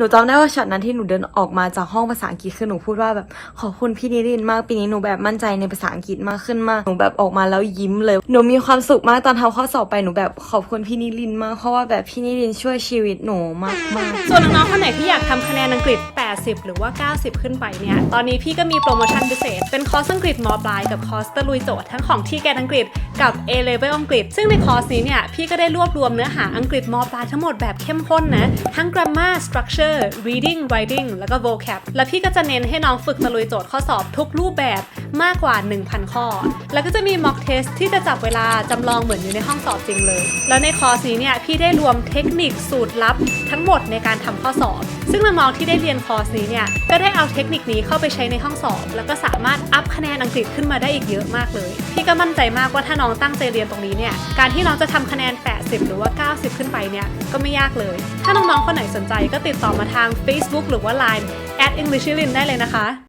หนูจำได้ว่าช็อตนั้นที่หนูเดินออกมาจากห้องภาษาอังกฤษคือหนูพูดว่าแบบขอบคุณพี่นิรินมากปีนี้หนูแบบมั่นใจในภาษาอังกฤษมากขึ้นมากหนูแบบออกมาแล้วยิ้มเลย หนูมีความสุขมากตอนทำข้อสอบไปหนูแบบขอบคุณพี่นิรินมากเพราะว่าแบบพี่นิรินช่วยชีวิตหนูมากมากๆส่วนน้องๆคนไหนที่อยากทำคะแนนอังกฤษ 80 หรือว่า 90 ขึ้นไปเนี่ย ตอนนี้พี่ก็มีโปรโมชั่นพิเศษ เป็นคอร์สอังกฤษมปลายกับคอร์สตะลุยโจทย์ทั้งของที่แกนอังกฤษกับ A level อังกฤษ ซึ่งในคอร์สนี้เนี่ย พี่ก็ได้รวบรวมเนื้อหาอังกฤษมปลายทั้งหมดแบบเข้มข้นนะ ทั้ง grammar structure reading writing แล้วก็ vocab และพี่ก็จะเน้นให้น้องฝึกตะลุยโจทย์ข้อสอบทุกรูปแบบ มากกว่า 1,000 ข้อ แล้วก็จะมี mock test ที่จะจับเวลาจำลองเหมือนอยู่ในห้องสอบจริงเลย แล้วในคอร์สนี้เนี่ยพี่ได้รวมเทคนิคสูตรลับทั้งหมดในการทำข้อสอบ ซึ่งน้องๆที่ได้เรียนคอร์สนี้เนี่ยก็ได้เอาเทคนิคนี้เข้าไปใช้ในห้องสอบ แล้วก็สามารถอัพคะแนนอังกฤษขึ้นมาได้อีกเยอะมากเลย พี่ก็มั่นใจมากว่าถ้าน้องตั้งใจเรียนตรงนี้เนี่ยการที่น้องจะทำคะแนน 80 หรือว่า 90 ขึ้นไปเนี่ยก็ไม่ยากเลย ถ้าน้องๆคนไหนสนใจก็ติดต่อมาทาง Facebook หรือว่า Line at English l i n ได้เลยนะคะ